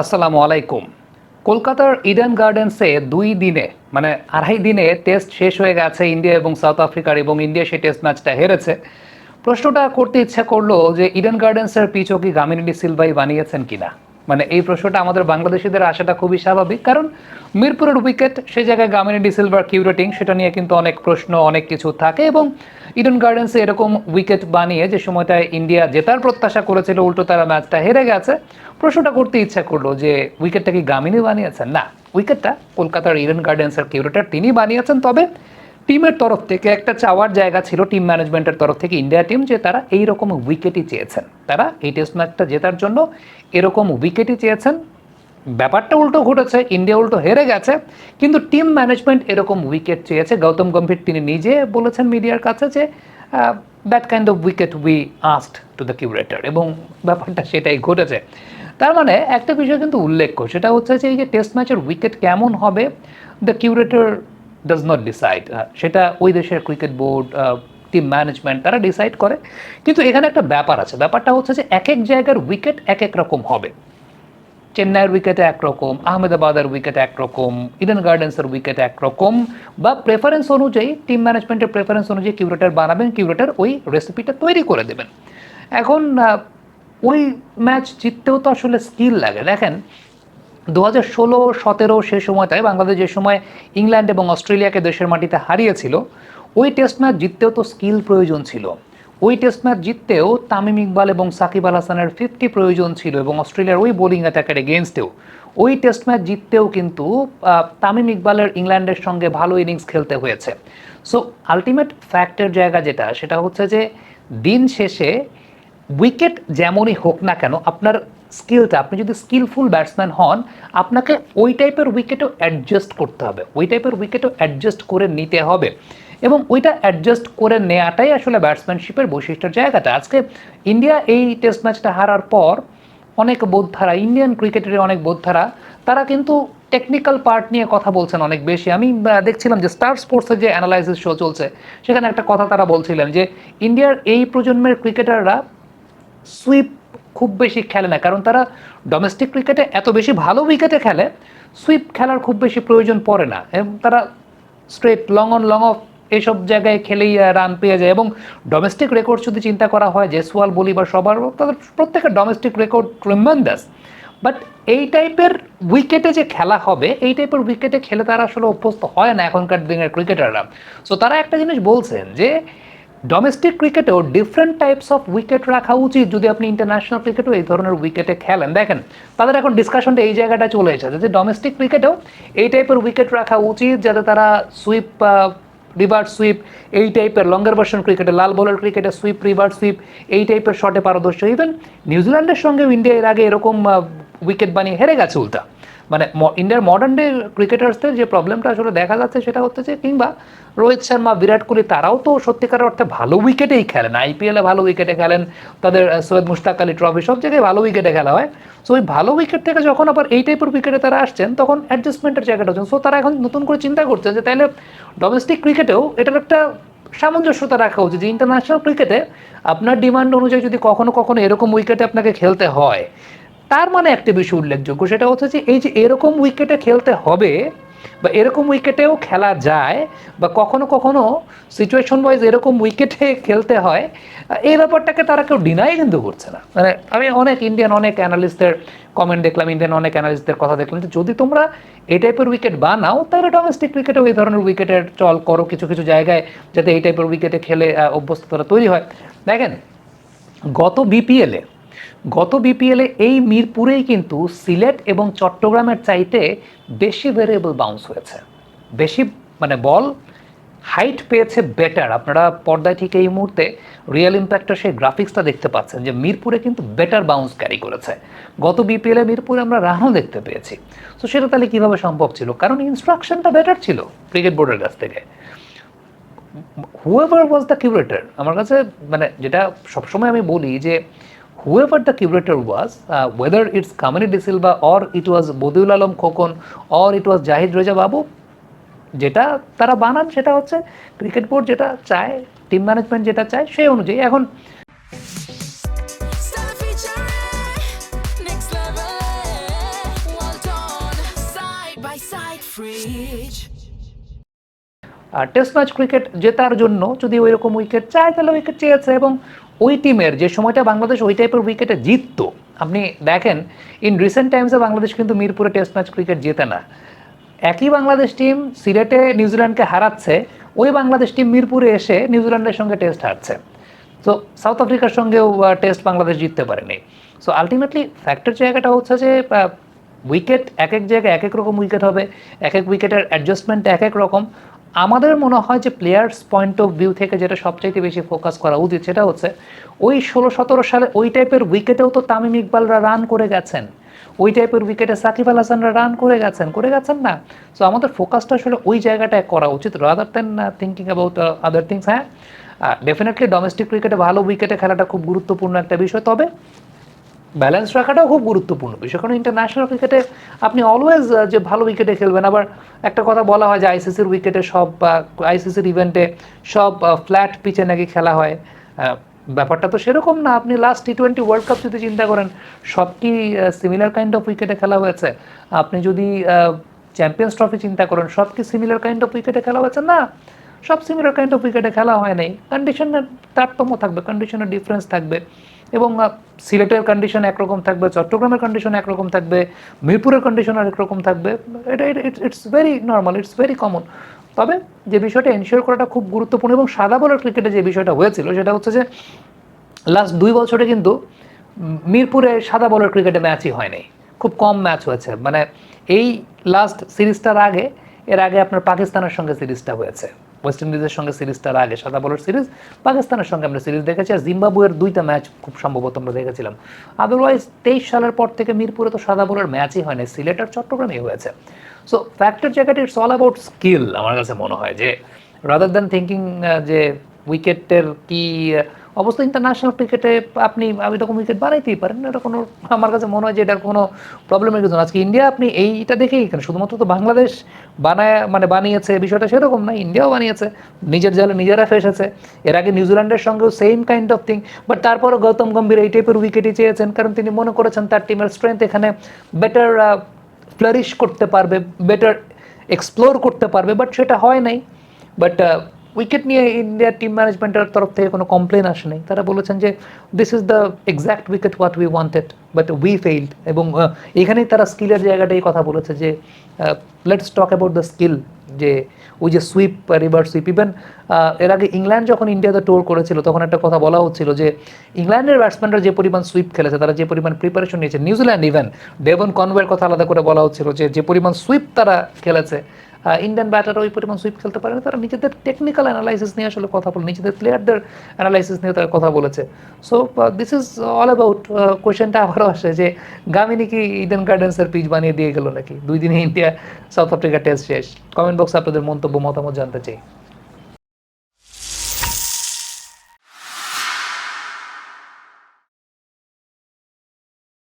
আসসালামু আলাইকুম। কলকাতার ইডেন গার্ডেন্সে দুই দিনে মানে আড়াই দিনে টেস্ট শেষ হয়ে গেছে ইন্ডিয়া এবং সাউথ আফ্রিকার এবং ইন্ডিয়া সেই টেস্ট ম্যাচটা হেরেছে। প্রশ্নটা করতে ইচ্ছা করল যে ইডেন গার্ডেন্সের পিচও কি গামিনী সিলভাই বানিয়েছেন কিনা? মানে এই প্রশ্নটা আমাদের বাংলাদেশিদের আসাটা খুবই স্বাভাবিক। কারণ মিরপুরের উইকেট, সে জায়গায় গামিনী ডিসিলভার কিউরেটিং সেটা নিয়ে কিন্তু অনেক প্রশ্ন, অনেক কিছু থাকে এবং ইডেন গার্ডেন্সে এরকম উইকেট বানিয়ে যে সময়টায় ইন্ডিয়া জেতার প্রত্যাশা করেছিল, উল্টো তারা ম্যাচটা হেরে গেছে। প্রশ্নটা করতে ইচ্ছা করল যে উইকেটটা কি গামিনী বানিয়েছেন? না, উইকেটটা কলকাতার ইডেন গার্ডেন্সের কিউরেটার তিনি বানিয়েছেন। তবে টিমের তরফ থেকে একটা চাওয়ার জায়গা ছিল টিম ম্যানেজমেন্টের তরফ থেকে ইন্ডিয়া টিম, যে তারা এই রকম উইকেটই চেয়েছেন। তারা এই টেস্ট ম্যাচটা জেতার জন্য এরকম উইকেটই চেয়েছেন। ব্যাপারটা উল্টো ঘটেছে, ইন্ডিয়া উল্টো হেরে গেছে, কিন্তু টিম ম্যানেজমেন্ট এরকম উইকেট চেয়েছে। গৌতম গম্ভীর তিনি নিজে বলেছেন মিডিয়ার কাছে যে that kind of wicket we asked to the curator এবং ব্যাপারটা সেটাই ঘটেছে। তার মানে একটা বিষয় কিন্তু উল্লেখ্য, সেটা হচ্ছে যে এই যে টেস্ট ম্যাচের উইকেট কেমন হবে the curator does not decide সেটা ওই দেশের ক্রিকেট বোর্ড টিম ম্যানেজমেন্ট তারা ডিসাইড করে। কিন্তু এখানে একটা ব্যাপার আছে। ব্যাপারটা হচ্ছে যে এক এক জায়গার উইকেট এক এক রকম হবে। চেন্নাইয়ের উইকেটে একরকম আহমেদাবাদের উইকেট একরকম ইডেন গার্ডেন্সের উইকেট একরকম বা প্রেফারেন্স অনুযায়ী টিম ম্যানেজমেন্টের প্রেফারেন্স অনুযায়ী কিউরেটার বানাবেন কিউরেটার ওই রেসিপিটা তৈরি করে দেবেন। এখন ওই ম্যাচ জিততেও তো আসলে স্কিল লাগে। দেখেন দু হাজার ষোলো, সতেরো সে সময়টায় বাংলাদেশ যে সময় ইংল্যান্ড এবং অস্ট্রেলিয়াকে দেশের মাটিতে হারিয়েছিল, ওই টেস্ট ম্যাচ জিততেও তো স্কিল প্রয়োজন ছিল। ওই টেস্ট ম্যাচ জিততেও তামিম ইকবাল এবং সাকিব আল হাসানের ফিফটি প্রয়োজন ছিল এবং অস্ট্রেলিয়ার ওই বোলিং অ্যাটাকের এগেনস্টেও ওই টেস্ট ম্যাচ জিততেও কিন্তু তামিম ইকবালের ইংল্যান্ডের সঙ্গে ভালো ইনিংস খেলতে হয়েছে। সো আলটিমেট ফ্যাক্টের জায়গা যেটা, সেটা হচ্ছে যে দিন শেষে উইকেট যেমনই হোক না কেন, আপনার স্কিলটা আপনি যদি স্কিলফুল ব্যাটসম্যান হন, আপনাকে ওই টাইপের উইকেটও অ্যাডজাস্ট করতে হবে। ওই টাইপের উইকেটও অ্যাডজাস্ট করে নিতে হবে। এবং ওইটা অ্যাডজাস্ট করে নেওয়াটাই আসলে ব্যাটসম্যানশিপের বৈশিষ্ট্যের জায়গাটা। আজকে ইন্ডিয়া এই টেস্ট ম্যাচটা হারার পর অনেক বোদ্ধারা ইন্ডিয়ান ক্রিকেটের অনেক বোদ্ধারা, তারা কিন্তু টেকনিক্যাল পার্ট নিয়ে কথা বলছেন অনেক বেশি। আমি দেখছিলাম যে স্টার স্পোর্টসের যে অ্যানালাইসিস শো চলছে, সেখানে একটা কথা তারা বলছিলেন যে ইন্ডিয়ার এই প্রজন্মের ক্রিকেটাররা সুইপ খুব বেশি খেলে না। কারণ তারা ডোমেস্টিক ক্রিকেটে এত বেশি ভালো উইকেটে খেলে সুইপ খেলার খুব বেশি প্রয়োজন পড়ে না। এবং তারা straight long on long off এসব জায়গায় খেলেই রান পেয়ে যায়। এবং ডোমেস্টিক রেকর্ড যদি চিন্তা করা হয় জেসওয়াল বলি বা সবার তাদের প্রত্যেকের ডোমেস্টিক রেকর্ড ট্রিমেন্ডাস বাট এই টাইপের উইকেটে যে খেলা হবে, এই টাইপের উইকেটে খেলে তারা আসলে অভ্যস্ত হয় না এখনকার দিনের ক্রিকেটাররা সো তারা একটা জিনিস বলছেন যে ডোমেস্টিক ক্রিকেটেও ডিফারেন্ট টাইপস অফ উইকেট রাখা উচিত। যদি আপনি ইন্টারন্যাশনাল ক্রিকেটেও এই ধরনের উইকেটে খেলেন। দেখেন, তাদের এখন ডিসকাশনটা এই জায়গাটা চলে এসেছে যে ডোমেস্টিক ক্রিকেটেও এই টাইপের উইকেট রাখা উচিত যাতে তারা সুইপ রিভার্স সুইপ এই টাইপের লঙ্গার ভার্সন ক্রিকেটে লাল বলের ক্রিকেটে সুইপ রিভার্স সুইপ এই টাইপের শটে পারদর্শী। ইভেন নিউজিল্যান্ডের সঙ্গেও ইন্ডিয়া এর আগে এরকম উইকেট বানিয়ে হেরে গেছে উল্টা। মানে ইন্ডিয়ার মডার্ন ডে ক্রিকেটার্সদের যে প্রবলেমটা আসলে দেখা যাচ্ছে সেটা হচ্ছে যে কিংবা রোহিত শর্মা, বিরাট কোহলি, তারাও তো সত্যিকার অর্থে ভালো উইকেটেই খেলেন। আইপিএলে ভালো উইকেটে খেলেন, তাদের সৈয়দ মুশতাক আলী ট্রফি সব জায়গায় ভালো উইকেটে খেলা হয়। সো ওই ভালো উইকেট থেকে যখন আবার এই টাইপের উইকেটে তারা আসছেন, তখন অ্যাডজাস্টমেন্টের জায়গাটা হচ্ছে। সো তারা এখন নতুন করে চিন্তা করছে যে তাহলে ডোমেস্টিক ক্রিকেটেও এটার একটা সামঞ্জস্যতা রাখা উচিত যে ইন্টারন্যাশনাল ক্রিকেটে আপনার ডিমান্ড অনুযায়ী যদি কখনো কখনো এরকম উইকেটে আপনাকে খেলতে হয় তার মানে একটা বিষয় উল্লেখযোগ্য, সেটা হচ্ছে যে এই যে এরকম উইকেটে খেলতে হবে বা এরকম উইকেটেও খেলা যায় বা কখনো কখনো সিচুয়েশন ওয়াইজ এরকম উইকেটে খেলতে হয়, এই ব্যাপারটাকে তারা কেউ ডিনাই কিন্তু করছে না। মানে আমি অনেক ইন্ডিয়ান অনেক অ্যানালিস্টদের কমেন্ট দেখলাম ইন্ডিয়ান অনেক অ্যানালিস্টদের কথা দেখলাম যে যদি তোমরা এই টাইপের উইকেট বানাও, তাহলে ডোমেস্টিক ক্রিকেটেও এই ধরনের উইকেটের চল করো কিছু কিছু জায়গায়, যাতে এই টাইপের উইকেটে খেলে অভ্যস্ততা তৈরি হয়। দেখেন, গত বিপিএলে গত বিপিএলে এই মিরপুরেই কিন্তু সিলেট এবং চট্টগ্রামের চাইতে বেশি ভেরিয়েবল বাউন্স হয়েছে। বেশি মানে বল হাইট পেয়েছে বেটার আপনারা পর্দায় ঠিক এই মুহূর্তে রিয়েল ইম্প্যাক্টের সেই গ্রাফিক্সটা দেখতে পাচ্ছেন যে মিরপুরে কিন্তু বেটার বাউন্স ক্যারি করেছে। গত বিপিএলে মিরপুরে আমরা রানও দেখতে পেয়েছি। তো সেটা তাহলে কীভাবে সম্ভব ছিল? কারণ ইনস্ট্রাকশনটা বেটার ছিল ক্রিকেট বোর্ডের কাছ থেকে। হুয়েভার ওয়াজ দ্য কিউরেটার আমার কাছে মানে যেটা সবসময় আমি বলি যে whoever the curator was, uh, whether it's Kamani De Silva or it was Bodhul Alam Khokon or it was Jahid Reja Babu, যেটা তারা বানান সেটা হচ্ছে ক্রিকেট বোর্ড যেটা চায় টিম ম্যানেজমেন্ট যেটা চায় সেই অনুযায়ী এখন Fridge. টেস্ট ম্যাচ ক্রিকেট জেতার জন্য যদি ওই রকম উইকেট চায়, তাহলে উইকেট চেয়েছে এবং ওই টিমের যে সময়টা বাংলাদেশ ওই টাইপের উইকেটে জিততো, আপনি দেখেন ইন রিসেন্ট টাইমসে বাংলাদেশ কিন্তু মিরপুরে টেস্ট ম্যাচ ক্রিকেট জেতে না। একই বাংলাদেশ টিম সিলেটে নিউজিল্যান্ডকে হারাচ্ছে, ওই বাংলাদেশ টিম মিরপুরে এসে নিউজিল্যান্ডের সঙ্গে টেস্ট হারছে। সো সাউথ আফ্রিকার সঙ্গেও টেস্ট বাংলাদেশ জিততে পারেনি। সো আলটিমেটলি ফ্যাক্টর জায়গাটা হচ্ছে যে উইকেট এক এক জায়গায় এক এক রকম উইকেট হবে, এক এক উইকেটের অ্যাডজাস্টমেন্ট এক এক রকম। আমাদের মনে হয় যে প্লেয়ার্স পয়েন্ট অফ ভিউ থেকে যেটা সবচাইতে বেশি ফোকাস করা উচিত সেটা হচ্ছে, ওই ষোলো সতেরো সালে ওই টাইপের উইকেটেও তো তামিম ইকবালরা রান করে গেছেন। ওই টাইপের উইকেটে সাকিব আল হাসানরা রান করে গেছেন। করে গেছেন না। সো আমাদের ফোকাসটা আসলে ওই জায়গাটায় করা উচিত। Rather than thinking about other things হ্যাঁ? ডেফিনেটলি ডোমেস্টিক ক্রিকেটে ভালো উইকেটে খেলাটা খুব গুরুত্বপূর্ণ একটা বিষয়। তবে ব্যালেন্স রাখাটাও খুব গুরুত্বপূর্ণ বিষয়। কারণ ইন্টারন্যাশনাল ক্রিকেটে আপনি অলওয়েজ যে ভালো উইকেটে খেলবেন, আবার একটা কথা বলা হয় যে আইসিসির উইকেটে সব আইসিসির ইভেন্টে সব ফ্ল্যাট পিচে নাকি খেলা হয়। ব্যাপারটা তো সেরকম না। আপনি last T twenty world cup যদি চিন্তা করেন, সব কি সিমিলার কাইন্ড অফ উইকেটে খেলা হয়েছে? আপনি যদি চ্যাম্পিয়ন্স ট্রফি চিন্তা করেন, সব কি সিমিলার কাইন্ড অফ উইকেটে খেলা হয়েছে? না। সব সিমিলার কাইন্ড অফ উইকেটে খেলা হয় নাই। কন্ডিশনের তারতম্য থাকবে কন্ডিশনের ডিফারেন্স থাকবে। এবং সিলেটের কন্ডিশন একরকম থাকবে, চট্টগ্রামের কন্ডিশন একরকম থাকবে, মিরপুরের কন্ডিশন আরেক রকম থাকবে। এটা it's very normal it's very common তবে যে বিষয়টা এনশিওর করাটা খুব গুরুত্বপূর্ণ এবং সাদা বলের ক্রিকেটে যে বিষয়টা হয়েছিল, সেটা হচ্ছে যে লাস্ট দুই বছরে কিন্তু মিরপুরে সাদা বলের ক্রিকেটে ম্যাচই হয়নি খুব কম ম্যাচ হয়েছে। মানে এই লাস্ট সিরিজটার আগে, এর আগে আপনার পাকিস্তানের সঙ্গে সিরিজটা হয়েছে। ওয়েস্ট ইন্ডিজের সঙ্গে সিরিজটার আগে সাদা বলের সিরিজ পাকিস্তানের সঙ্গে আমরা সিরিজ দেখেছি আর জিম্বাবুয়ের দুইটা ম্যাচ খুব সম্ভবত আমরা দেখেছিলাম। আদারওয়াইজ তেইশ সালের পর থেকে মিরপুরে তো সাদা বলের ম্যাচই হয়নি সিলেট আর চট্টগ্রামেই হয়েছে। সো ফ্যাক্টর জায়গাটি ইটস অল অ্যাবাউট স্কিল আমার কাছে মনে হয় যে রাদার দ্যান থিঙ্কিং যে উইকেটের কি অবস্থা ইন্টারন্যাশনাল ক্রিকেটে আপনি, আমি এরকম উইকেট বানাইতেই পারেন এটা কোনো, আমার কাছে মনে হয় যে এটার কোনো প্রবলেমের কিছু আজকে ইন্ডিয়া আপনি এইটা দেখেই কেন? শুধুমাত্র তো বাংলাদেশ বানায় মানে বানিয়েছে বিষয়টা সেরকম না ইন্ডিয়াও বানিয়েছে, নিজের জালে নিজেরা ফেসেছে এর আগে নিউজিল্যান্ডের সঙ্গেও same kind of thing but তারপরও গৌতম গম্ভীর এই টাইপের উইকেটই চেয়েছেন, কারণ তিনি মনে করেছেন তার টিমের স্ট্রেংথ এখানে বেটার ফ্লারিশ করতে পারবে বেটার এক্সপ্লোর করতে পারবে বাট সেটা হয় নাই। বাট উইকেট নিয়ে ইন্ডিয়ার টিম ম্যানেজমেন্টের তরফ থেকে কোনো কমপ্লেন আসে নাই তারা বলেছেন যে this is the exact wicket what we wanted but we failed এবং এখানেই তারা স্কিলের জায়গাটাই কথা বলেছে যে let's talk about the skill যে, ওই যে সুইপ রিভার সুইপ ইভেন এর আগে ইংল্যান্ড যখন ইন্ডিয়াতে টোর করেছিল, তখন একটা কথা বলা হচ্ছিল যে, ইংল্যান্ডের ব্যাটসম্যানরা যে পরিমাণ সুইপ খেলেছে, তারা যে পরিমাণ প্রিপারেশন নিয়েছে নিউজিল্যান্ড ইভেন ডেভন কনওয়ের কথা আলাদা করে বলা হচ্ছিল যে যে পরিমাণ সুইপ তারা খেলেছে ইন্ডিয়ান ব্যাটার ওই পরিমাণ সুইপ খেলতে পারে না, তারা নিজেদের টেকনিক্যাল অ্যানালাইসিস নিয়ে আসলে কথা বলে, নিজেদের প্লেয়ারদের অ্যানালাইসিস নিয়ে তারা কথা বলেছে। So this is all about কোয়েশ্চেনটা আবারও আসে যে গামিনী কি ইডেন গার্ডেন্সের পিচ বানিয়ে দিয়ে গেল নাকি? দুই দিনে ইন্ডিয়া সাউথ আফ্রিকা টেস্ট শেষ। কমেন্ট বক্সে আপনাদের মন্তব্য, মতামত জানতে চাই।